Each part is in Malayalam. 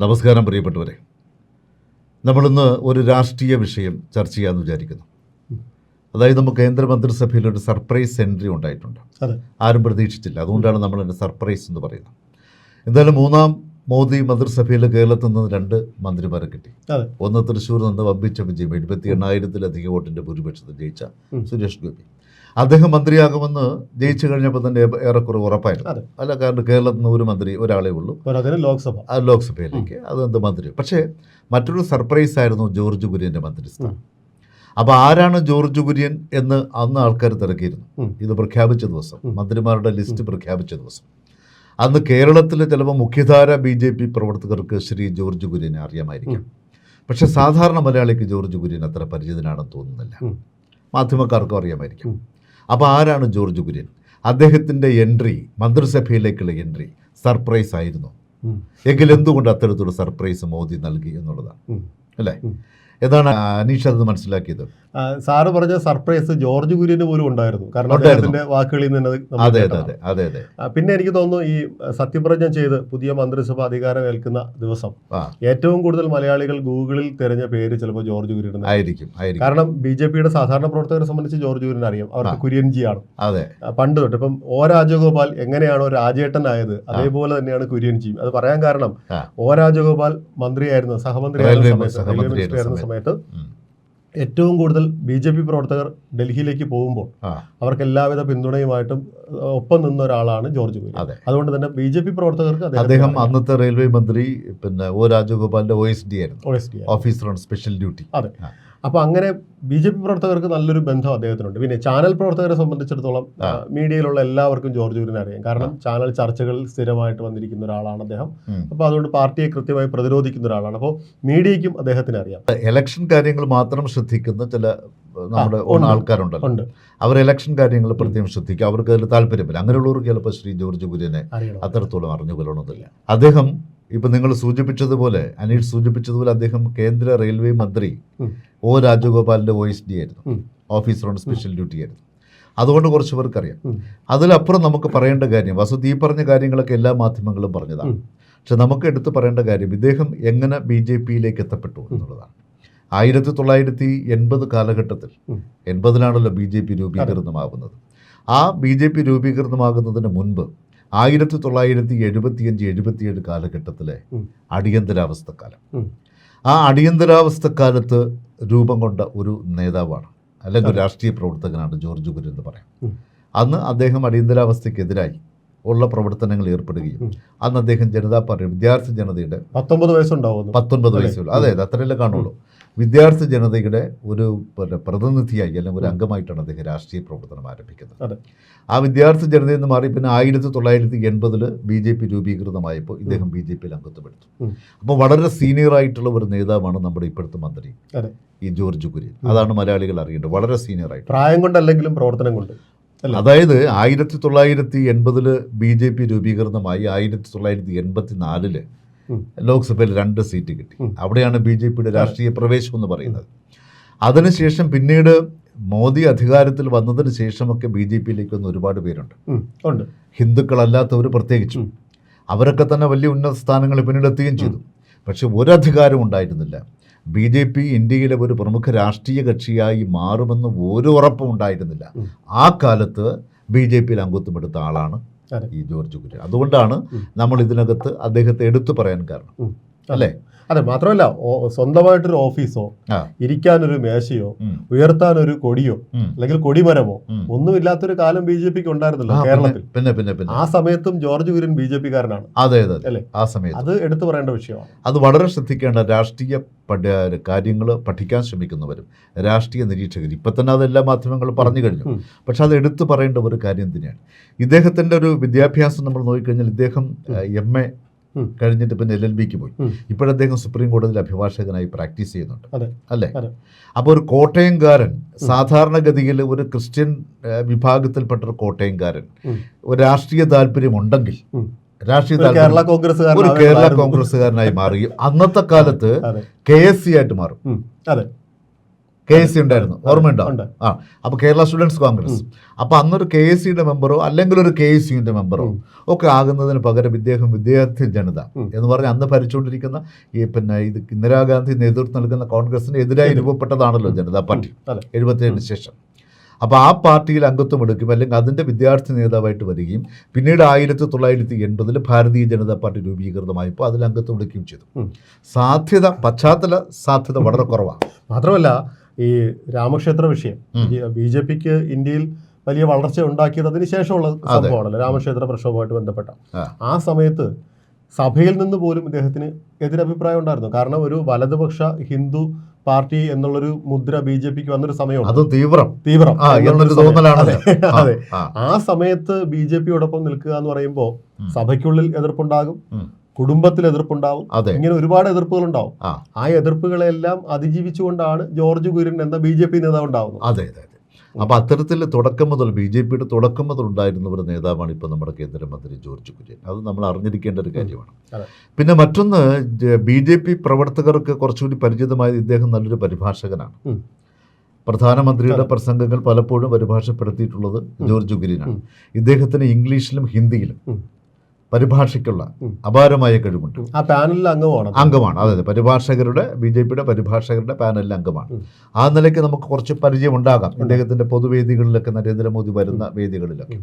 നമസ്കാരം പ്രിയപ്പെട്ടവരെ. നമ്മളിന്ന് ഒരു രാഷ്ട്രീയ വിഷയം ചർച്ച ചെയ്യാമെന്ന് വിചാരിക്കുന്നു. അതായത് നമുക്ക് കേന്ദ്രമന്ത്രിസഭയിൽ ഒരു സർപ്രൈസ് എൻട്രി ഉണ്ടായിട്ടുണ്ട്. ആരും പ്രതീക്ഷിച്ചില്ല. അതുകൊണ്ടാണ് നമ്മൾ അതിന്റെ സർപ്രൈസ് എന്ന് പറയുന്നത്. എന്തായാലും മൂന്നാം മോദി മന്ത്രിസഭയിൽ കേരളത്തിൽ നിന്ന് രണ്ട് മന്ത്രിമാരെ കിട്ടി. ഒന്ന് തൃശ്ശൂർ നിന്ന് വമ്പിച്ച വിജയം എഴുപത്തി എണ്ണായിരത്തിലധികം വോട്ടിന്റെ ഭൂരിപക്ഷത്തിൽ ജയിച്ച സുരേഷ് ഗോപി. അദ്ദേഹം മന്ത്രിയാകുമെന്ന് ജയിച്ചു കഴിഞ്ഞപ്പോൾ തന്നെ ഏറെക്കുറെ ഉറപ്പായിരുന്നു. അല്ല കാരണം കേരളത്തിൽ നിന്ന് ഒരു മന്ത്രി ഒരാളെ ഉള്ളൂ. ലോക്സഭ. ലോക്സഭയിലേക്ക്. അതെന്ത് മന്ത്രി? പക്ഷേ മറ്റൊരു സർപ്രൈസ് ആയിരുന്നു ജോർജ് കുര്യന്റെ മന്ത്രിസ്ഥാനം അപ്പോൾ ആരാണ് ജോർജ് കുര്യൻ എന്ന് അന്ന് ആൾക്കാർ തിരക്കിയിരുന്നു. ഇത് പ്രഖ്യാപിച്ച ദിവസം. മന്ത്രിമാരുടെ ലിസ്റ്റ് പ്രഖ്യാപിച്ച ദിവസം. അന്ന് കേരളത്തിലെ ചിലപ്പോൾ മുഖ്യധാര ബി ജെ പി പ്രവർത്തകർക്ക് ശ്രീ ജോർജ് കുര്യനെ അറിയാമായിരിക്കും. പക്ഷേ സാധാരണ മലയാളിക്ക് ജോർജ് കുര്യൻ അത്ര പരിചിതനാണെന്ന് തോന്നുന്നില്ല. മാധ്യമക്കാർക്കും അറിയാമായിരിക്കും. അപ്പോൾ ആരാണ് ജോർജ് കുര്യൻ? അദ്ദേഹത്തിന്റെ എൻട്രി മന്ത്രിസഭയിലേക്കുള്ള എൻട്രി സർപ്രൈസ് ആയിരുന്നു. എങ്കിൽ എന്തുകൊണ്ട് അത്തരത്തിലുള്ള സർപ്രൈസ് മോദി നൽകി എന്നുള്ളതാണ്. അല്ലേ? എന്താണ് അനീഷ് അത് മനസ്സിലാക്കിയത്? സാറ് പറഞ്ഞ സർപ്രൈസ് ജോർജ് കുര്യന് പോലും ഉണ്ടായിരുന്നു. കാരണം അദ്ദേഹത്തിന്റെ വാക്കുകളിൽ നിന്ന് അതെ അതെ അതെ അതെ പിന്നെ എനിക്ക് തോന്നുന്നു ഈ സത്യപ്രജ്ഞ ചെയ്ത് പുതിയ മന്ത്രിസഭ അധികാരം ഏൽക്കുന്ന ദിവസം ഏറ്റവും കൂടുതൽ മലയാളികൾ ഗൂഗിളിൽ തിരഞ്ഞ പേര് ചിലപ്പോൾ ജോർജ് കുര്യൻ ആയിരിക്കും കാരണം ബി ജെ പിയുടെ സാധാരണ പ്രവർത്തകരെ സംബന്ധിച്ച് ജോർജ് കുര്യൻ അറിയാം അവർക്ക് കുര്യൻ കുര്യൻജി ആണ് അതെ പണ്ട് തൊട്ട് ഇപ്പം ഓ രാജഗോപാൽ എങ്ങനെയാണോ രാജേട്ടനായത് അതേപോലെ തന്നെയാണ് കുര്യൻജിയും അത് പറയാൻ കാരണം. ഓ രാജഗോപാൽ മന്ത്രിയായിരുന്നു സഹമന്ത്രി റെയിൽവേ സമയത്ത് റെയിൽവേ മിനിസ്റ്റർ ആയിരുന്ന ആയിരുന്ന സമയത്ത് ഏറ്റവും കൂടുതൽ ബി ജെ പി പ്രവർത്തകർ ഡൽഹിയിലേക്ക് പോകുമ്പോൾ അവർക്ക് എല്ലാവിധ പിന്തുണയുമായിട്ടും ഒപ്പം നിന്ന ഒരാളാണ് ജോർജ് കുര്യൻ അതുകൊണ്ട് തന്നെ ബി ജെ പി പ്രവർത്തകർക്ക് അദ്ദേഹം അന്നത്തെ റെയിൽവേ മന്ത്രി പിന്നെ ഒ രാജഗോപാലിന്റെ ഒ എസ് ഡി ആയിരുന്നു. O officer on special duty അതെ. അപ്പൊ അങ്ങനെ ബി ജെ പി പ്രവർത്തകർക്ക് നല്ലൊരു ബന്ധം അദ്ദേഹത്തിനുണ്ട്. പിന്നെ ചാനൽ പ്രവർത്തകരെ സംബന്ധിച്ചിടത്തോളം മീഡിയയിലുള്ള എല്ലാവർക്കും ജോർജ് കുര്യനെ അറിയാം. കാരണം ചാനൽ ചർച്ചകളിൽ സ്ഥിരമായിട്ട് വന്നിരിക്കുന്ന ഒരാളാണ് അദ്ദേഹം. അപ്പൊ അപ്പോൾ അതുകൊണ്ട് പാർട്ടിയെ കൃത്യമായി പ്രതിരോധിക്കുന്ന ഒരാളാണ്. അപ്പോൾ മീഡിയയ്ക്കും അദ്ദേഹത്തിന് അറിയാം. ഇലക്ഷൻ കാര്യങ്ങൾ മാത്രം ശ്രദ്ധിക്കുന്ന ചില നമ്മുടെ ആൾക്കാരുണ്ടല്ലോ. അവർ ഇലക്ഷൻ കാര്യങ്ങൾ പ്രത്യേകം ശ്രദ്ധിക്കുക അവർക്ക് അതിൽ താല്പര്യമില്ല. അങ്ങനെയുള്ളവർക്ക് ചിലപ്പോൾ ശ്രീ ജോർജ് കുര്യനെ അത്രത്തോളം അറിഞ്ഞു കൊള്ളണമെന്നില്ല അദ്ദേഹം ഇപ്പം നിങ്ങൾ സൂചിപ്പിച്ചതുപോലെ അനീഷ് സൂചിപ്പിച്ചതുപോലെ അദ്ദേഹം കേന്ദ്ര റെയിൽവേ മന്ത്രി. ഒ രാജഗോപാലിന്റെ ഒ എസ് ഡി ആയിരുന്നു. ഓഫീസർ ഓൺ സ്പെഷ്യൽ ഡ്യൂട്ടി ആയിരുന്നു. അതുകൊണ്ട് കുറച്ച് പേർക്കറിയാം. അതിലപ്പുറം നമുക്ക് പറയേണ്ട കാര്യം വസുദ് ഈ പറഞ്ഞ കാര്യങ്ങളൊക്കെ എല്ലാ മാധ്യമങ്ങളും പറഞ്ഞതാണ്. പക്ഷെ നമുക്ക് എടുത്തു പറയേണ്ട കാര്യം ഇദ്ദേഹം എങ്ങനെ ബി ജെ പിയിലേക്ക് എത്തപ്പെട്ടു എന്നുള്ളതാണ്. ആയിരത്തി തൊള്ളായിരത്തി എൺപത് കാലഘട്ടത്തിൽ. എൺപതിലാണല്ലോ ബി ജെ പി രൂപീകൃതമാകുന്നത്. ആ ബി ജെ പി രൂപീകൃതമാകുന്നതിന് മുൻപ് ആയിരത്തി തൊള്ളായിരത്തി എഴുപത്തിയഞ്ച് എഴുപത്തിയേഴ് കാലഘട്ടത്തിലെ. അടിയന്തരാവസ്ഥക്കാലം. ആ അടിയന്തരാവസ്ഥക്കാലത്ത് രൂപം കൊണ്ട ഒരു നേതാവാണ് അല്ലെങ്കിൽ ഒരു രാഷ്ട്രീയ പ്രവർത്തകനാണ് ജോർജ് ഗുരു എന്ന് പറയാം. അന്ന് അദ്ദേഹം അടിയന്തരാവസ്ഥയ്ക്കെതിരായി ഉള്ള പ്രവർത്തനങ്ങൾ ഏർപ്പെടുകയും അന്ന് അദ്ദേഹം ജനതാ പാർട്ടി വിദ്യാർത്ഥി ജനതയുടെ പത്തൊമ്പത് വയസ്സുണ്ടാവും പത്തൊൻപത് വയസ്സുള്ളൂ വയസ്സുള്ള അതെ അതെ അത്രയല്ലേ കാണുള്ളൂ. വിദ്യാർത്ഥി ജനതയുടെ ഒരു പിന്നെ പ്രതിനിധിയായി അല്ലെങ്കിൽ ഒരു അംഗമായിട്ടാണ് അദ്ദേഹം രാഷ്ട്രീയ പ്രവർത്തനം ആരംഭിക്കുന്നത്. ആ വിദ്യാർത്ഥി ജനതയിൽ നിന്ന് മാറി പിന്നെ ആയിരത്തി തൊള്ളായിരത്തി എൺപതിൽ ബി ജെ പി രൂപീകൃതമായപ്പോൾ ഇദ്ദേഹം ബി ജെ പിയിൽ അംഗത്വം എടുത്തു. അപ്പോൾ വളരെ സീനിയർ ആയിട്ടുള്ള ഒരു നേതാവാണ് നമ്മുടെ ഇപ്പോഴത്തെ മന്ത്രി. ഈ ജോർജ് കുര്യൻ. അതാണ് മലയാളികൾ അറിയേണ്ടത്. വളരെ സീനിയർ ആയിട്ട്. പ്രായം കൊണ്ടല്ലെങ്കിലും പ്രവർത്തനം കൊണ്ട്. അതായത് ആയിരത്തി തൊള്ളായിരത്തി എൺപതിൽ ബി ജെ പി രൂപീകൃതമായി ആയിരത്തി തൊള്ളായിരത്തി എൺപത്തി നാലിൽ. ലോക്സഭയിൽ രണ്ട് സീറ്റ് കിട്ടി. അവിടെയാണ് ബി ജെ പിയുടെ രാഷ്ട്രീയ പ്രവേശം എന്ന് പറയുന്നത്. അതിനുശേഷം പിന്നീട് മോദി അധികാരത്തിൽ വന്നതിന് ശേഷമൊക്കെ ബി ജെ പിയിലേക്ക് വന്ന ഒരുപാട് പേരുണ്ട്. ഉണ്ട്. ഹിന്ദുക്കളല്ലാത്തവർ പ്രത്യേകിച്ചും. അവരൊക്കെ തന്നെ വലിയ ഉന്നത സ്ഥാനങ്ങളിൽ പിന്നീട് എത്തുകയും ചെയ്തു. പക്ഷെ ഒരധികാരം ഉണ്ടായിരുന്നില്ല. ബി ജെ പി ഇന്ത്യയിലെ ഒരു പ്രമുഖ രാഷ്ട്രീയ കക്ഷിയായി മാറുമെന്ന് ഒരു ഉറപ്പും ഉണ്ടായിരുന്നില്ല. ആ കാലത്ത് ബി ജെ പിയിൽ അംഗത്വം എടുത്ത ആളാണ്. ഈ ജോർജ് കുര്യൻ. അതുകൊണ്ടാണ് നമ്മൾ ഇതിനകത്ത് അദ്ദേഹത്തെ എടുത്തു പറയാൻ കാരണം. അല്ലേ? അതെ മാത്രമല്ല സ്വന്തമായിട്ടൊരു ഓഫീസോ. ഇരിക്കാനൊരു മേശയോ ഉയർത്താൻ ഉയർത്താനൊരു കൊടിയോ അല്ലെങ്കിൽ കൊടിമരമോ. ഒന്നുമില്ലാത്തൊരു കാലം ബി ജെ പിക്ക് ഉണ്ടായിരുന്നല്ലോ കേരളത്തിൽ. പിന്നെ പിന്നെ പിന്നെ. ആ സമയത്തും George Kurian B J P കാരനാണ് അതെ അതെ. അല്ലെ? ആ സമയത്ത്. അത് എടുത്തു പറയേണ്ട വിഷയമാണ്. അത് വളരെ ശ്രദ്ധിക്കേണ്ട രാഷ്ട്രീയ കാര്യങ്ങൾ പഠിക്കാൻ ശ്രമിക്കുന്നവരും രാഷ്ട്രീയ നിരീക്ഷകർ ഇപ്പം തന്നെ അതെല്ലാ മാധ്യമങ്ങളും പറഞ്ഞു കഴിഞ്ഞു. പക്ഷെ അത് എടുത്തു പറയേണ്ട ഒരു കാര്യം തന്നെയാണ്. ഇദ്ദേഹത്തിന്റെ ഒരു വിദ്യാഭ്യാസം നമ്മൾ നോക്കിക്കഴിഞ്ഞാൽ ഇദ്ദേഹം എം. എ. കഴിഞ്ഞിട്ട് പിന്നെ എൽ എൽ ബിക്ക് പോയി. ഇപ്പോഴദ്ദേഹം സുപ്രീം കോടതിയിൽ അഭിഭാഷകനായി പ്രാക്ടീസ് ചെയ്യുന്നുണ്ട്. അല്ലേ? അപ്പോൾ ഒരു കോട്ടയംകാരൻ സാധാരണഗതിയിൽ ഒരു ക്രിസ്ത്യൻ വിഭാഗത്തിൽപ്പെട്ട ഒരു കോട്ടയംകാരൻ ഒരു രാഷ്ട്രീയ താല്പര്യമുണ്ടെങ്കിൽ ഉണ്ടെങ്കിൽ രാഷ്ട്രീയ കേരള താല്പര്യം കോൺഗ്രസ് ഒരു കേരള കോൺഗ്രസ്സുകാരനായി മാറുകയും അന്നത്തെ കാലത്ത് കെ എസ് സി ആയിട്ട് മാറും. അതെ. കെ എസ് സി ഉണ്ടായിരുന്നു. ഓർമ്മയുണ്ടോ? ആ. അപ്പോൾ കേരള സ്റ്റുഡൻസ് കോൺഗ്രസ്. അപ്പോൾ അന്നൊരു കെ എസ് സിയുടെ മെമ്പറോ അല്ലെങ്കിൽ ഒരു കെ എസ് സിയുടെ മെമ്പറോ ഒക്കെ ആകുന്നതിന് പകരം ഇദ്ദേഹം വിദ്യാർത്ഥി ജനത എന്ന് പറഞ്ഞാൽ അന്ന് ഭരിച്ചുകൊണ്ടിരിക്കുന്ന ഈ പിന്നെ ഇത് ഇന്ദിരാഗാന്ധി നേതൃത്വം നൽകുന്ന കോൺഗ്രസിന് എതിരായി രൂപപ്പെട്ടതാണല്ലോ ജനതാ പാർട്ടി. എഴുപത്തിയേഴിന് ശേഷം. അപ്പോൾ ആ പാർട്ടിയിൽ അംഗത്വം എടുക്കും. അല്ലെങ്കിൽ അതിന്റെ വിദ്യാർത്ഥി നേതാവായിട്ട് വരികയും പിന്നീട് ആയിരത്തി തൊള്ളായിരത്തി എൺപതിൽ ഭാരതീയ ജനതാ പാർട്ടി രൂപീകൃതമായപ്പോൾ അതിൽ അംഗത്വം എടുക്കുകയും ചെയ്തു. സാധ്യത പശ്ചാത്തല സാധ്യത വളരെ കുറവാണ്. മാത്രമല്ല ഈ രാമക്ഷേത്ര വിഷയം. ബി ജെ പിക്ക് ഇന്ത്യയിൽ വലിയ വളർച്ച ഉണ്ടാക്കിയത് അതിന് ശേഷമുള്ള സംഭവമാണല്ലോ രാമക്ഷേത്ര പ്രക്ഷോഭമായിട്ട് ബന്ധപ്പെട്ട. ആ. സമയത്ത് സഭയിൽ നിന്ന് പോലും ഇദ്ദേഹത്തിന് എതിരഭിപ്രായം ഉണ്ടായിരുന്നു. കാരണം ഒരു വലതുപക്ഷ ഹിന്ദു പാർട്ടി എന്നുള്ളൊരു മുദ്ര ബി ജെ പിക്ക് വന്നൊരു സമയമുണ്ട്. അതും തീവ്രം. തീവ്രം സമയം. അതെ, ആ, സമയത്ത് ബി ജെ പിയോടൊപ്പം നിൽക്കുക എന്ന് പറയുമ്പോൾ സഭയ്ക്കുള്ളിൽ എതിർപ്പുണ്ടാകും. കുടുംബത്തിൽ എതിർപ്പുണ്ടാവും. അതെ. ഇങ്ങനെ ഒരുപാട് എതിർപ്പുകൾ ഉണ്ടാവും ആ എതിർപ്പുകളെല്ലാം അതിജീവിച്ചുകൊണ്ടാണ് ജോർജ് കുര്യൻ എന്ന ബി ജെ പി നേതാവ് ഉണ്ടാവുന്നത് അതെ അതെ. അപ്പൊ അപ്പോൾ അത്തരത്തിൽ തുടക്കം മുതൽ ബി ജെ പിയുടെ തുടക്കം മുതൽ ഉണ്ടായിരുന്ന ഒരു നേതാവാണ് ഇപ്പോൾ നമ്മുടെ കേന്ദ്രമന്ത്രി ജോർജ് കുര്യൻ. അത് നമ്മൾ അറിഞ്ഞിരിക്കേണ്ട ഒരു കാര്യമാണ്. പിന്നെ മറ്റൊന്ന് ബി ജെ പി പ്രവർത്തകർക്ക് കുറച്ചുകൂടി പരിചിതമായത് ഇദ്ദേഹം നല്ലൊരു പരിഭാഷകനാണ്. പ്രധാനമന്ത്രിയുടെ പ്രസംഗങ്ങൾ പലപ്പോഴും പരിഭാഷപ്പെടുത്തിയിട്ടുള്ളത് ജോർജ് കുര്യനാണ്. ഇദ്ദേഹത്തിന് ഇംഗ്ലീഷിലും ഹിന്ദിയിലും. പരിഭാഷയ്ക്കുള്ള അപാരമായ കഴിവുണ്ട്. ആ പാനലിൽ അംഗമാണ്. അംഗമാണ്. അതെ അതെ. പരിഭാഷകരുടെ ബി ജെ പിയുടെ പരിഭാഷകരുടെ പാനലിൽ അംഗമാണ്. ആ നിലയ്ക്ക് നമുക്ക് കുറച്ച് പരിചയം ഉണ്ടാകാം ഇദ്ദേഹത്തിന്റെ പൊതുവേദികളിലൊക്കെ നരേന്ദ്രമോദി വരുന്ന വേദികളിലൊക്കെ.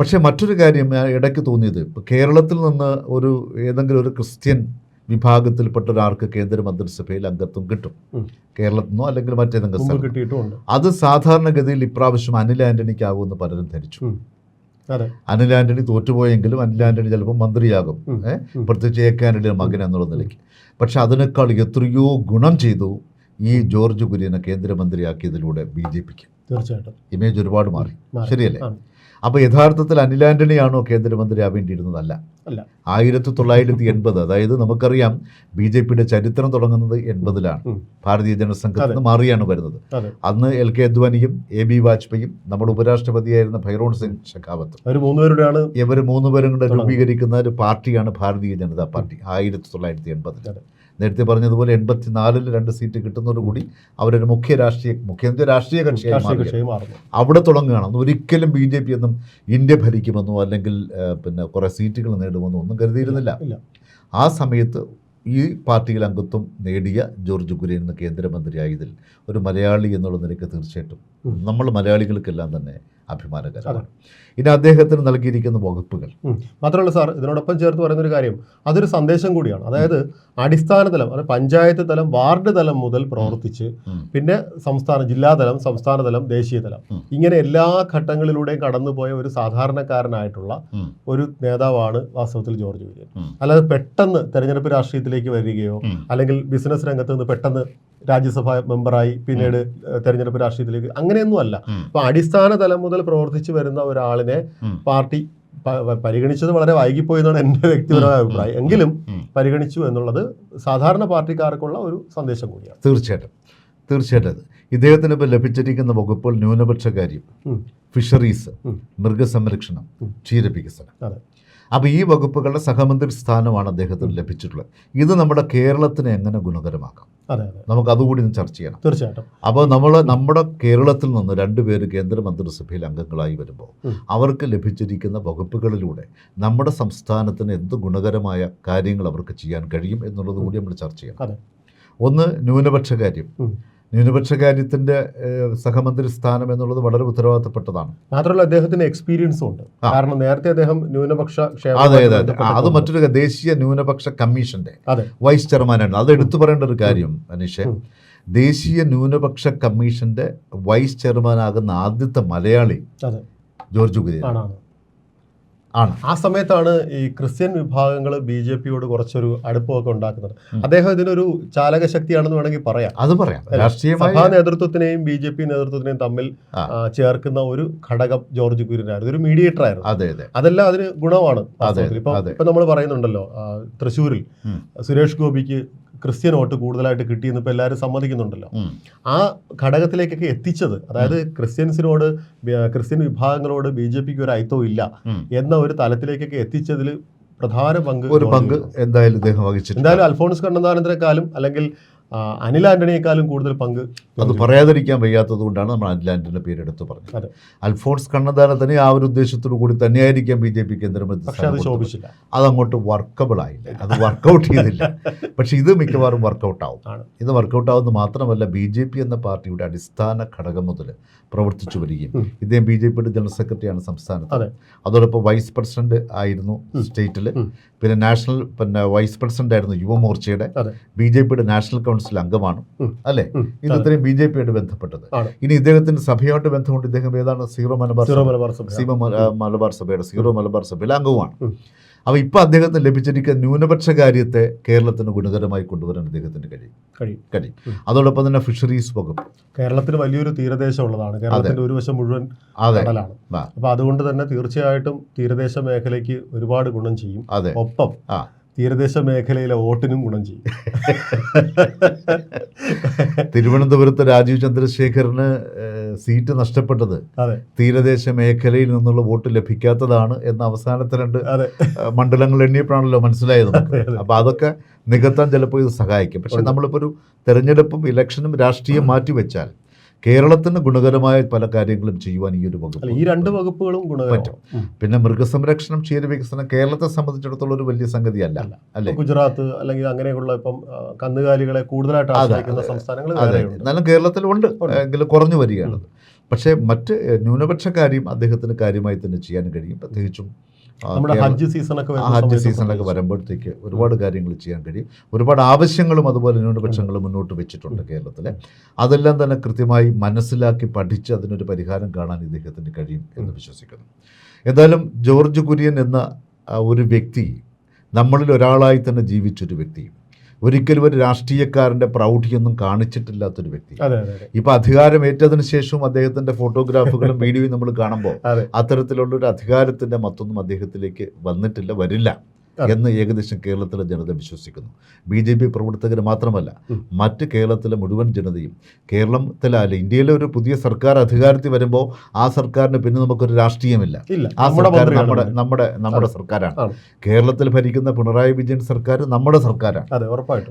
പക്ഷേ മറ്റൊരു കാര്യം ഞാൻ ഇടയ്ക്ക് തോന്നിയത്. ഇപ്പോൾ കേരളത്തിൽ നിന്ന് ഒരു ഏതെങ്കിലും ഒരു ക്രിസ്ത്യൻ വിഭാഗത്തിൽപ്പെട്ട ഒരാൾക്ക് കേന്ദ്രമന്ത്രിസഭയിൽ അംഗത്വം കിട്ടും. കേരളത്തിൽ നിന്നോ അല്ലെങ്കിൽ മറ്റേതെങ്കിലും അത് സാധാരണഗതിയിൽ ഇപ്രാവശ്യം അനിൽ എന്ന് പലരും ധരിച്ചു. അനിൽ ആന്റണി തോറ്റുപോയെങ്കിലും അനിൽ ആന്റണി ചിലപ്പോൾ മന്ത്രിയാകും? പ്രത്യേകിച്ച് എ കെ ആന്റണിയുടെ മകൻ എന്നുള്ള നിലയ്ക്ക്. പക്ഷെ അതിനേക്കാൾ എത്രയോ ഗുണം ചെയ്തു ഈ ജോർജ് കുര്യനെ കേന്ദ്രമന്ത്രിയാക്കിയതിലൂടെ ബി ജെ പിക്ക്. തീർച്ചയായിട്ടും. ഇമേജ് ഒരുപാട് മാറി. ശരിയല്ലേ. അപ്പോൾ യഥാർത്ഥത്തിൽ അനിൽ ആന്റണിയാണോ കേന്ദ്രമന്ത്രി ആവേണ്ടിയിരുന്നത് അല്ല. ആയിരത്തി തൊള്ളായിരത്തി എൺപത് അതായത് നമുക്കറിയാം ബി ജെ പിയുടെ ചരിത്രം തുടങ്ങുന്നത് എൺപതിലാണ്. ഭാരതീയ ജനസംഘത്തിൽ നിന്ന് മാറിയാണ് വരുന്നത്. അന്ന് എൽ കെ അദ്വാനിയും എ ബി വാജ്പേയും നമ്മുടെ ഉപരാഷ്ട്രപതിയായിരുന്ന ഭൈരോൺ സിംഗ് ഷെഖാവത്തും. ഇവർ മൂന്ന് പേരും കൂടെ രൂപീകരിക്കുന്ന ഒരു പാർട്ടിയാണ് ഭാരതീയ ജനതാ പാർട്ടി. ആയിരത്തി തൊള്ളായിരത്തി എൺപതിൽ. നേരത്തെ പറഞ്ഞതുപോലെ എൺപത്തിനാലിൽ രണ്ട് സീറ്റ് കിട്ടുന്നതോടുകൂടി അവരൊരു മുഖ്യ രാഷ്ട്രീയ മുഖ്യ രാഷ്ട്രീയ കക്ഷിയായി രാഷ്ട്രീയ മാറി കക്ഷിയായി അവിടെ തുടങ്ങുകയാണ്. ഒരിക്കലും ബി ജെ പി ഒന്നും ഇന്ത്യ ഭരിക്കുമെന്നോ അല്ലെങ്കിൽ പിന്നെ കുറേ സീറ്റുകൾ നേടുമെന്നോ ഒന്നും കരുതിയിരുന്നില്ല. ആ സമയത്ത് ഈ പാർട്ടിയിൽ അംഗത്വം നേടിയ ജോർജ് കുര്യൻ എന്ന കേന്ദ്രമന്ത്രിയായതിൽ ഒരു മലയാളി എന്നുള്ള നിലയ്ക്ക് തീർച്ചയായിട്ടും. നമ്മൾ മലയാളികൾക്കെല്ലാം തന്നെ അഭിമാനകരമാണ്. ഇനി അദ്ദേഹത്തിന് നൽകിയിരിക്കുന്ന വകുപ്പുകൾ. മാത്രമല്ല സാർ ഇതിനോടൊപ്പം ചേർത്ത് പറയുന്ന ഒരു കാര്യം. അതൊരു സന്ദേശം കൂടിയാണ്. അതായത് അടിസ്ഥാന തലം അതായത് പഞ്ചായത്ത് തലം വാർഡ് തലം മുതൽ പ്രവർത്തിച്ച് പിന്നെ സംസ്ഥാന ജില്ലാതലം സംസ്ഥാന തലം ദേശീയ തലം. ഇങ്ങനെ എല്ലാ ഘട്ടങ്ങളിലൂടെയും കടന്നുപോയ ഒരു സാധാരണക്കാരനായിട്ടുള്ള. ഒരു നേതാവാണ് വാസ്തവത്തിൽ ജോർജ് വിജയൻ. അല്ലാതെ പെട്ടെന്ന് തെരഞ്ഞെടുപ്പ് രാഷ്ട്രീയത്തിലേക്ക് വരികയോ അല്ലെങ്കിൽ ബിസിനസ് രംഗത്ത് നിന്ന് പെട്ടെന്ന് രാജ്യസഭാ മെമ്പറായി പിന്നീട് തെരഞ്ഞെടുപ്പ് രാഷ്ട്രീയത്തിലേക്ക് അങ്ങനെയൊന്നും അല്ല. അപ്പൊ അടിസ്ഥാന തലം മുതൽ പ്രവർത്തിച്ചു വരുന്ന ഒരാളിനെ പാർട്ടി പരിഗണിച്ചത് വളരെ വൈകിപ്പോയി എന്നാണ് എന്റെ വ്യക്തിപരമായ അഭിപ്രായം. എങ്കിലും പരിഗണിച്ചു എന്നുള്ളത് സാധാരണ പാർട്ടിക്കാർക്കുള്ള ഒരു സന്ദേശം കൂടിയാണ്. തീർച്ചയായിട്ടും. തീർച്ചയായിട്ടും. ഇദ്ദേഹത്തിന് ഇപ്പോൾ ലഭിച്ചിരിക്കുന്ന വകുപ്പുകൾ ന്യൂനപക്ഷ കാര്യം ഫിഷറീസ് മൃഗസംരക്ഷണം. ക്ഷീരവികസനം. അപ്പോൾ ഈ വകുപ്പുകളുടെ സഹമന്ത്രി സ്ഥാനമാണ് അദ്ദേഹത്തിന് ലഭിച്ചിട്ടുള്ളത്. ഇത് നമ്മുടെ കേരളത്തിന് എങ്ങനെ ഗുണകരമാക്കാം? നമുക്ക് അതുകൂടി ഒന്ന് ചർച്ച ചെയ്യണം. തീർച്ചയായിട്ടും. അപ്പോൾ നമ്മൾ നമ്മുടെ കേരളത്തിൽ നിന്ന് രണ്ടുപേര് കേന്ദ്രമന്ത്രിസഭയിൽ അംഗങ്ങളായി വരുമ്പോൾ അവർക്ക് ലഭിച്ചിരിക്കുന്ന വകുപ്പുകളിലൂടെ നമ്മുടെ സംസ്ഥാനത്തിന് എന്ത് ഗുണകരമായ കാര്യങ്ങൾ അവർക്ക് ചെയ്യാൻ കഴിയും എന്നുള്ളത് കൂടി നമ്മൾ ചർച്ച ചെയ്യണം. ഒന്ന് ന്യൂനപക്ഷ കാര്യം. ന്യൂനപക്ഷ കാര്യത്തിന്റെ സഹമന്ത്രി സ്ഥാനം എന്നുള്ളത് വളരെ ഉത്തരവാദിത്തപ്പെട്ടതാണ്. മാത്രമല്ല അദ്ദേഹത്തിന് എക്സ്പീരിയൻസും ഉണ്ട്. കാരണം നേരത്തെ അദ്ദേഹം ന്യൂനപക്ഷ അതെ അതെ അതെ. അത് മറ്റൊരു ദേശീയ ന്യൂനപക്ഷ കമ്മീഷന്റെ വൈസ് ചെയർമാനാണ് അത് എടുത്തു പറയേണ്ട ഒരു കാര്യം അനീഷ്. ദേശീയ ന്യൂനപക്ഷ കമ്മീഷന്റെ വൈസ് ചെയർമാനാകുന്ന ആദ്യത്തെ മലയാളി ജോർജ് കുര്യൻ ആണ്. ആ സമയത്താണ് ഈ ക്രിസ്ത്യൻ വിഭാഗങ്ങൾ ബി ജെ പിയോട് കുറച്ചൊരു അടുപ്പമൊക്കെ ഉണ്ടാക്കുന്നത്. അദ്ദേഹം ഇതിനൊരു ചാലകശക്തിയാണെന്ന് വേണമെങ്കിൽ പറയാം. അത് പറയാം. സഭാ നേതൃത്വത്തിനെയും ബി ജെ പി നേതൃത്വത്തിനെയും തമ്മിൽ ചേർക്കുന്ന ഒരു ഘടകം ജോർജ് കുര്യനായിരുന്നു. ഒരു മീഡിയേറ്റർ ആയിരുന്നു. അതെ അതെ. അതെല്ലാം അതിന് ഗുണമാണ് ഇപ്പൊ. ഇപ്പൊ നമ്മൾ പറയുന്നുണ്ടല്ലോ തൃശൂരിൽ തൃശ്ശൂരിൽ സുരേഷ് ഗോപിക്ക് ക്രിസ്ത്യൻ വോട്ട് കൂടുതലായിട്ട് കിട്ടിയെന്ന് ഇപ്പോൾ എല്ലാവരും സമ്മതിക്കുന്നുണ്ടല്ലോ. ആ ഘടകത്തിലേക്കൊക്കെ എത്തിച്ചത് അതായത് ക്രിസ്ത്യൻസിനോട് ക്രിസ്ത്യൻ വിഭാഗങ്ങളോട് ബി ജെ പിക്ക് ഒരു അയിത്തവും ഇല്ല. എന്ന ഒരു തലത്തിലേക്കൊക്കെ എത്തിച്ചതിൽ പ്രധാന പങ്ക് ഒരു പങ്ക്. എന്തായാലും ഇദ്ദേഹം എന്തായാലും അൽഫോൺസ് കണ്ണന്താനന്ദരെക്കാളും അല്ലെങ്കിൽ അനിൽ ആന്റണിയെക്കാളും കൂടുതൽ പങ്ക് അത് പറയാതിരിക്കാൻ വയ്യാത്തത് കൊണ്ടാണ് നമ്മൾ അനിൽ ആന്റണിയുടെ പേരെടുത്ത് പറഞ്ഞത്. അൽഫോൺസ് കണ്ണന്താനത്തിന് ആ ഒരു ഉദ്ദേശത്തോടു കൂടി തന്നെയായിരിക്കാം ബി ജെ പി കേന്ദ്രമന്ത്രി അതങ്ങോട്ട് വർക്കബിൾ ആയില്ല. അത് വർക്കൗട്ട് ചെയ്തില്ല. പക്ഷെ ഇത് മിക്കവാറും വർക്കൗട്ട് ആവും. ഇത് വർക്കൗട്ട് ആവുന്നത് മാത്രമല്ല ബി ജെ പി എന്ന പാർട്ടിയുടെ അടിസ്ഥാന ഘടകം മുതൽ പ്രവർത്തിച്ചു വരികയും. ഇദ്ദേഹം ബി ജെ പിയുടെ ജനറൽ സെക്രട്ടറിയാണ് സംസ്ഥാനത്ത്. അതെ. അതോടൊപ്പം വൈസ് പ്രസിഡന്റ് ആയിരുന്നു. സ്റ്റേറ്റിൽ പിന്നെ നാഷണൽ പിന്നെ വൈസ് പ്രസിഡന്റ് ആയിരുന്നു യുവമോർച്ചയുടെ. ബി ജെ പിയുടെ നാഷണൽ കൗൺസിൽ അംഗമാണ്. ഉം. അല്ലേ? ഇത്. ഇത്രയും ബി ജെ പിയായിട്ട് ബന്ധപ്പെട്ടത്. ഇനി ഇദ്ദേഹത്തിന്റെ സഭയോട്ട് ബന്ധമുണ്ട്. ഇദ്ദേഹം ഏതാണ്? Zero Malabar zero. മലബാർ സഭ. സീമ മലബാർ സഭയുടെ സീറോ മലബാർ സഭയിലെ അംഗവുമാണ്. അപ്പോൾ ഇപ്പോൾ അദ്ദേഹത്തിന് ലഭിച്ചിരിക്കുന്ന ന്യൂനപക്ഷ കാര്യത്തെ കേരളത്തിന് ഗുണകരമായി കൊണ്ടുവരാൻ അദ്ദേഹത്തിന് കഴിയും. കഴിയും. അതോടൊപ്പം തന്നെ ഫിഷറീസ് വകുപ്പ്. കേരളത്തിന് വലിയൊരു തീരദേശം ഉള്ളതാണ് കേരളത്തിന്റെ ഒരു വശം മുഴുവൻ കടലാണ്. അപ്പോൾ അപ്പൊ അതുകൊണ്ട് തന്നെ തീർച്ചയായിട്ടും തീരദേശ മേഖലയ്ക്ക് ഒരുപാട് ഗുണം ചെയ്യും. ഒപ്പം. തീരദേശ മേഖലയിലെ വോട്ടിനും ഗുണം ചെയ്യും. തിരുവനന്തപുരത്ത് രാജീവ് ചന്ദ്രശേഖരന് സീറ്റ് നഷ്ടപ്പെട്ടത് തീരദേശ മേഖലയിൽ നിന്നുള്ള വോട്ട് ലഭിക്കാത്തതാണ് എന്ന അവസാനത്തെ രണ്ട് മണ്ഡലങ്ങൾ എണ്ണിയപ്പോഴാണല്ലോ മനസ്സിലായത്. അപ്പോൾ അതൊക്കെ നികത്താൻ ചിലപ്പോൾ ഇത് സഹായിക്കും. പക്ഷെ നമ്മളിപ്പോ നമ്മളിപ്പോൾ ഒരു തെരഞ്ഞെടുപ്പും ഇലക്ഷനും രാഷ്ട്രീയം മാറ്റിവെച്ചാൽ കേരളത്തിന് ഗുണകരമായ പല കാര്യങ്ങളും ചെയ്യുവാൻ ഈ ഒരു വകുപ്പ് ഈ രണ്ട് വകുപ്പുകളും ഗുണകരം പിന്നെ മൃഗസംരക്ഷണം ക്ഷീരവികസനം കേരളത്തെ സംബന്ധിച്ചിടത്തോളം ഒരു വലിയ സംഗതി അല്ല. അല്ലെ? ഗുജറാത്ത് അല്ലെങ്കിൽ അങ്ങനെയുള്ള ഇപ്പം കന്നുകാലികളെ കൂടുതലായിട്ട് ആശ്രയിക്കുന്ന. സംസ്ഥാനങ്ങൾ എന്നാലും കേരളത്തിലുണ്ട് ഉണ്ട്. എങ്കിലും കുറഞ്ഞു വരികയാണ്. പക്ഷേ മറ്റ് ന്യൂനപക്ഷ കാര്യം അദ്ദേഹത്തിന് കാര്യമായി തന്നെ ചെയ്യാൻ കഴിയും. പ്രത്യേകിച്ചും നമ്മുടെ ഹജ്ജ് സീസണൊക്കെ ഹജ്ജ് സീസണിലൊക്കെ വരുമ്പോഴത്തേക്ക് ഒരുപാട് കാര്യങ്ങൾ ചെയ്യാൻ കഴിയും. ഒരുപാട് ആവശ്യങ്ങളും അതുപോലെ ന്യൂനപക്ഷങ്ങളും മുന്നോട്ട് വെച്ചിട്ടുണ്ട് കേരളത്തിൽ അതെല്ലാം തന്നെ കൃത്യമായി മനസ്സിലാക്കി പഠിച്ച് അതിനൊരു പരിഹാരം കാണാൻ ഇദ്ദേഹത്തിന് കഴിയും എന്ന് വിശ്വസിക്കുന്നു. എന്തായാലും ജോർജ് കുര്യൻ എന്ന ഒരു വ്യക്തി നമ്മളിൽ ഒരാളായി തന്നെ ജീവിച്ചൊരു വ്യക്തി. ഒരിക്കലും ഒരു രാഷ്ട്രീയക്കാരന്റെ പ്രൗഢിയൊന്നും കാണിച്ചിട്ടില്ലാത്തൊരു വ്യക്തി. ഇപ്പൊ അധികാരം ഏറ്റതിന് ശേഷവും അദ്ദേഹത്തിന്റെ ഫോട്ടോഗ്രാഫുകളും വീഡിയോയും നമ്മൾ കാണുമ്പോൾ അത്തരത്തിലുള്ള ഒരു അധികാരത്തിന്റെ മത്തൊന്നും അദ്ദേഹത്തിലേക്ക് വന്നിട്ടില്ല വരില്ല. എന്ന് ഏകദേശം കേരളത്തിലെ ജനത വിശ്വസിക്കുന്നു. ബി ജെ പി പ്രവർത്തകർ മാത്രമല്ല. മറ്റ് കേരളത്തിലെ മുഴുവൻ ജനതയും കേരളത്തിലല്ല ഇന്ത്യയിലെ ഒരു പുതിയ സർക്കാർ അധികാരത്തിൽ വരുമ്പോൾ ആ സർക്കാരിന് പിന്നെ നമുക്കൊരു രാഷ്ട്രീയമില്ല. ആ നമ്മുടെ സർക്കാർ നമ്മുടെ നമ്മുടെ നമ്മുടെ സർക്കാരാണ്. കേരളത്തിൽ ഭരിക്കുന്ന പിണറായി വിജയൻ സർക്കാർ നമ്മുടെ സർക്കാരാണ്.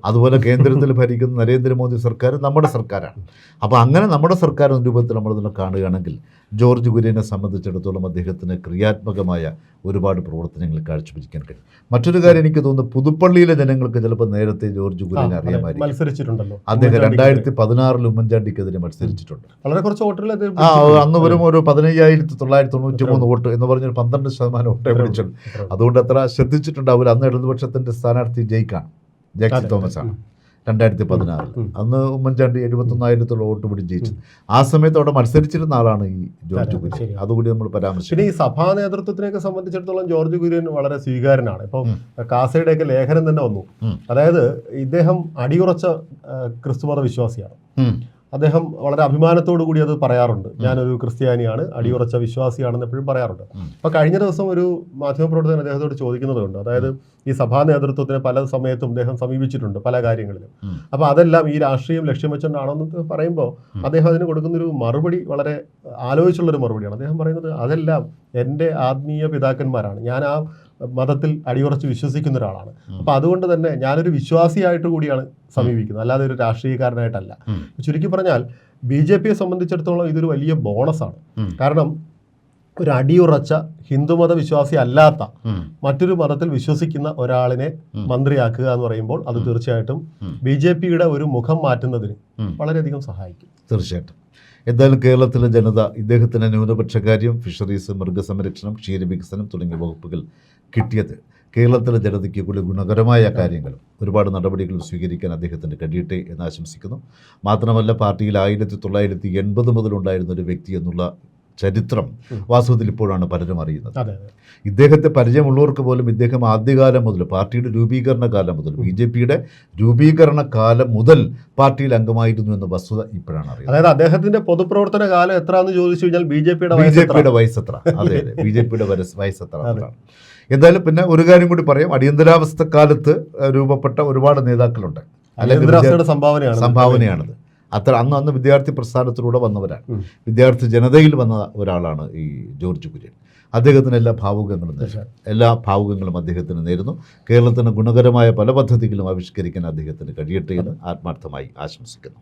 അതുപോലെ കേന്ദ്രത്തിൽ ഭരിക്കുന്ന നരേന്ദ്രമോദി സർക്കാർ നമ്മുടെ സർക്കാരാണ്. അപ്പോൾ അങ്ങനെ നമ്മുടെ സർക്കാർ രൂപത്തിൽ നമ്മൾ തന്നെ കാണുകയാണെങ്കിൽ ജോർജ് കുര്യനെ സംബന്ധിച്ചിടത്തോളം അദ്ദേഹത്തിന് ക്രിയാത്മകമായ ഒരുപാട് പ്രവർത്തനങ്ങൾ കാഴ്ചവെക്കാൻ കഴിയും. മറ്റൊരു കാര്യം എനിക്ക് തോന്നുന്നു പുതുപ്പള്ളിയിലെ ജനങ്ങൾക്ക് ചിലപ്പോൾ നേരത്തെ ജോർജ് കുര്യനെ അറിയാമായിരിക്കും. മത്സരിച്ചിട്ടുണ്ടല്ലോ. അദ്ദേഹം. രണ്ടായിരത്തി പതിനാറിൽ ഉമ്മൻചാണ്ടിക്കെതിരെ മത്സരിച്ചിട്ടുണ്ട്. വളരെ കുറച്ച് വോട്ടുകൾ ആ അന്ന് വരും ഒരു പതിനയ്യായിരത്തി തൊള്ളായിരത്തി തൊണ്ണൂറ്റി മൂന്ന് വോട്ട് എന്ന് പറഞ്ഞൊരു പന്ത്രണ്ട് ശതമാനം വോട്ടേ പിടിച്ചിട്ടുണ്ട് അതുകൊണ്ട് അത്ര ശ്രദ്ധിച്ചിട്ടുണ്ട് അവർ അന്ന് ഇടതുപക്ഷത്തിന്റെ സ്ഥാനാർത്ഥി ജയിക്കാണ്. ജാക്സി തോമസ് ആണ്. രണ്ടായിരത്തി പതിനാറിൽ. അന്ന് ഉമ്മൻചാണ്ടി എഴുപത്തൊന്നായിരത്തോളം വോട്ട് പിടിച്ച് ജയിച്ചു. ആ സമയത്ത് അവിടെ മത്സരിച്ചിരുന്ന ആളാണ് ഈ ജോർജ് കുര്യൻ. അതുകൂടി നമ്മൾ പിന്നെ ഈ സഭാ നേതൃത്വത്തിനെയൊക്കെ സംബന്ധിച്ചിടത്തോളം ജോർജ് കുര്യൻ വളരെ സ്വീകാരനാണ് ഇപ്പം ഉം. കാസയുടെയൊക്കെ ലേഖനം തന്നെ വന്നു. അതായത് ഇദ്ദേഹം അടിയുറച്ച ക്രിസ്തുമത വിശ്വാസിയാണ്. അദ്ദേഹം വളരെ അഭിമാനത്തോടു കൂടി അത് പറയാറുണ്ട്. ഞാനൊരു ക്രിസ്ത്യാനിയാണ് അടിയുറച്ച വിശ്വാസിയാണെന്ന് എപ്പോഴും പറയാറുണ്ട്. അപ്പോൾ അപ്പൊ കഴിഞ്ഞ ദിവസം ഒരു മാധ്യമപ്രവർത്തകൻ അദ്ദേഹത്തോട് ചോദിക്കുന്നതുകൊണ്ട് അതായത് ഈ സഭാ നേതൃത്വത്തിന് പല സമയത്തും അദ്ദേഹം സമീപിച്ചിട്ടുണ്ട് പല കാര്യങ്ങളിലും. അപ്പോൾ അപ്പൊ അതെല്ലാം ഈ രാഷ്ട്രീയം ലക്ഷ്യം വെച്ചുകൊണ്ടാണോ എന്ന് പറയുമ്പോൾ അദ്ദേഹം അതിന് കൊടുക്കുന്നൊരു മറുപടി വളരെ ആലോചിച്ചുള്ളൊരു മറുപടിയാണ്. അദ്ദേഹം പറയുന്നത് അതെല്ലാം എന്റെ ആത്മീയ പിതാക്കന്മാരാണ്. ഞാൻ ആ മതത്തിൽ അടിയുറച്ച് വിശ്വസിക്കുന്ന ഒരാളാണ്. അപ്പോൾ അപ്പൊ അതുകൊണ്ട് തന്നെ ഞാനൊരു വിശ്വാസിയായിട്ട് കൂടിയാണ് സമീപിക്കുന്നത്. അല്ലാതെ ഒരു രാഷ്ട്രീയക്കാരനായിട്ടല്ല. ചുരുക്കി പറഞ്ഞാൽ ബി ജെ പിയെ സംബന്ധിച്ചിടത്തോളം ഇതൊരു വലിയ ബോണസാണ്. കാരണം ഒരു അടിയുറച്ച ഹിന്ദുമത വിശ്വാസി അല്ലാത്ത മറ്റൊരു മതത്തിൽ വിശ്വസിക്കുന്ന ഒരാളിനെ മന്ത്രിയാക്കുക എന്ന് പറയുമ്പോൾ അത്. തീർച്ചയായിട്ടും ബി ജെ പിയുടെ ഒരു മുഖം മാറ്റുന്നതിന്. വളരെയധികം സഹായിക്കും. തീർച്ചയായിട്ടും. എന്തായാലും കേരളത്തിലെ ജനത ഇദ്ദേഹത്തിന്റെ ന്യൂനപക്ഷ കാര്യം ഫിഷറീസ് മൃഗസംരക്ഷണം ക്ഷീരവികസനം തുടങ്ങിയ വകുപ്പുകൾ കിട്ടിയത്. കേരളത്തിലെ ജനതയ്ക്ക് കൂടി ഗുണകരമായ കാര്യങ്ങളും ഒരുപാട് നടപടികൾ സ്വീകരിക്കാൻ അദ്ദേഹത്തിന് കഴിയട്ടെ എന്ന് ആശംസിക്കുന്നു. മാത്രമല്ല പാർട്ടിയിൽ ആയിരത്തി തൊള്ളായിരത്തി എൺപത് മുതലുണ്ടായിരുന്ന ഒരു വ്യക്തി എന്നുള്ള ചരിത്രം. വാസ്തവത്തിൽ ഇപ്പോഴാണ് പലരും അറിയുന്നത്. ഇദ്ദേഹത്തെ പരിചയമുള്ളവർക്ക് പോലും ഇദ്ദേഹം ആദ്യകാലം മുതൽ പാർട്ടിയുടെ രൂപീകരണ കാലം മുതൽ ബി ജെ പിയുടെ രൂപീകരണ കാലം മുതൽ പാർട്ടിയിൽ അംഗമായിരുന്നു എന്ന വസ്തുത ഇപ്പോഴാണ് അറിയുന്നത്. അതായത് അദ്ദേഹത്തിന്റെ പൊതുപ്രവർത്തന കാലം എത്ര എന്ന് ചോദിച്ചു കഴിഞ്ഞാൽ ബി ജെ പിയുടെ ബി ജെ പിയുടെ വയസ്സെത്ര? അതെ അതെ. ബി ജെ പിയുടെ വയസ്സെത്ര എന്തായാലും പിന്നെ ഒരു കാര്യം കൂടി പറയാം. അടിയന്തരാവസ്ഥ കാലത്ത് രൂപപ്പെട്ട ഒരുപാട് നേതാക്കളുണ്ട്. അല്ലെങ്കിൽ സംഭാവനയാണ്. സംഭാവനയാണത്. അത്ര അന്ന് അന്ന് വിദ്യാർത്ഥി പ്രസ്ഥാനത്തിലൂടെ വന്നവരാണ്. വിദ്യാർത്ഥി ജനതയിൽ വന്ന ഒരാളാണ് ഈ ജോർജ് കുര്യൻ. അദ്ദേഹത്തിന് എല്ലാ ഭാവുകങ്ങളും എല്ലാ ഭാവുകങ്ങളും അദ്ദേഹത്തിന് നേരുന്നു. കേരളത്തിന് ഗുണകരമായ പല പദ്ധതികളും ആവിഷ്കരിക്കാൻ അദ്ദേഹത്തിന് കഴിയട്ടെ എന്ന് ആത്മാർത്ഥമായി ആശംസിക്കുന്നു.